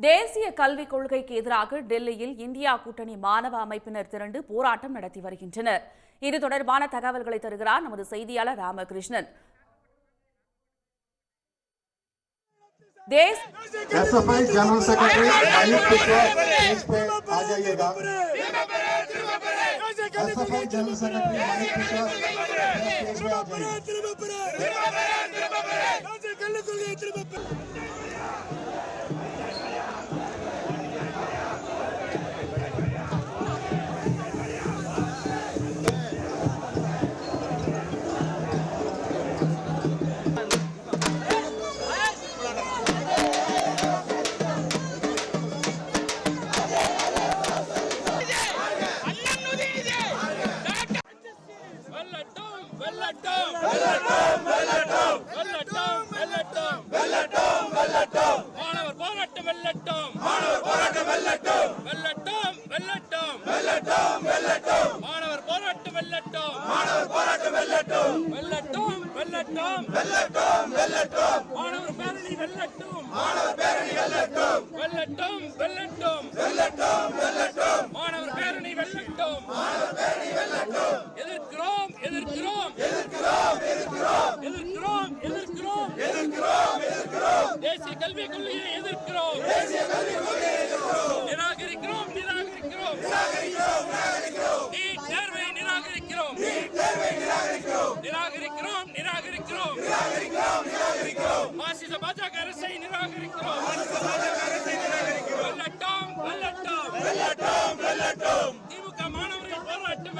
தேசிய கல்விக் கொள்கைக்கு எதிராக டெல்லியில் இந்தியா கூட்டணி மாணவ அமைப்பினர் திரண்டு போராட்டம் நடத்தி வருகின்றனர் இது தொடர்பான தகவல்களை தருகிறார் நமது செய்தியாளர் Ramakrishnan these SFI general secretary Anil पिछड़ा स्टेज पे आ जाइएगा एसएफआई जनरल सेक्रेटरी अनिल पिछड़ा स्टेज पे आ जाइए வெல்லட்டும். மாணவர் போராட்டம் வெல்லட்டும். வெல்லட்டும் வெல்லட்டும். வெல்லட்டும் வெல்லட்டும். மாணவர் போராட்டம் வெல்லட்டும். மாணவர் போராட்டம் வெல்லட்டும். வெல்லட்டும் வெல்லட்டும். வெல்லட்டும் வெல்லட்டும். மாணவர் பேரணி வெல்லட்டும். மாணவர் பேரணி வெல்லட்டும். வெல்லட்டும் வெல்லட்டும். வெல்லட்டும் வெல்லட்டும். மாணவர் பேரணி வெல்லட்டும் எதிர்க்கிறோம் எதிர்க்கிறோம் எதிர்க்கிறோம் எதிர்க்கிறோம் எதிர்க்கிறோம் எதிர்க்கிறோம் எதிர்க்கிறோம் எதிர்க்கிறோம் தேசிய கல்விக் கொள்கையை எதிர்க்கிறோம். தேசிய கல்விக் கொள்கையை எதிர்க்கிறோம் நிராகரிக்கிறோம் நிராகரிக்கிறோம். நிராகரிக்கிறோம் நீட் தேர்வை நிராகரிக்கிறோம். நீட் தேர்வை நிராகரிக்கிறோம் நிராகரிக்கிறோம். நிராகரிக்கிறோம் நிராகரிக்கிறோம் நிராகரிக்கிறோம் பாசிச பாஜக அரசை நிராகரிக்கிறோம். பாசிச பாஜக அரசை நிராகரிக்கிறோம் வெல்லட்டும் வெல்லட்டும். வெல்லட்டும் வெல்லட்டும். திமுக மாணவர்கள் போராட்டம்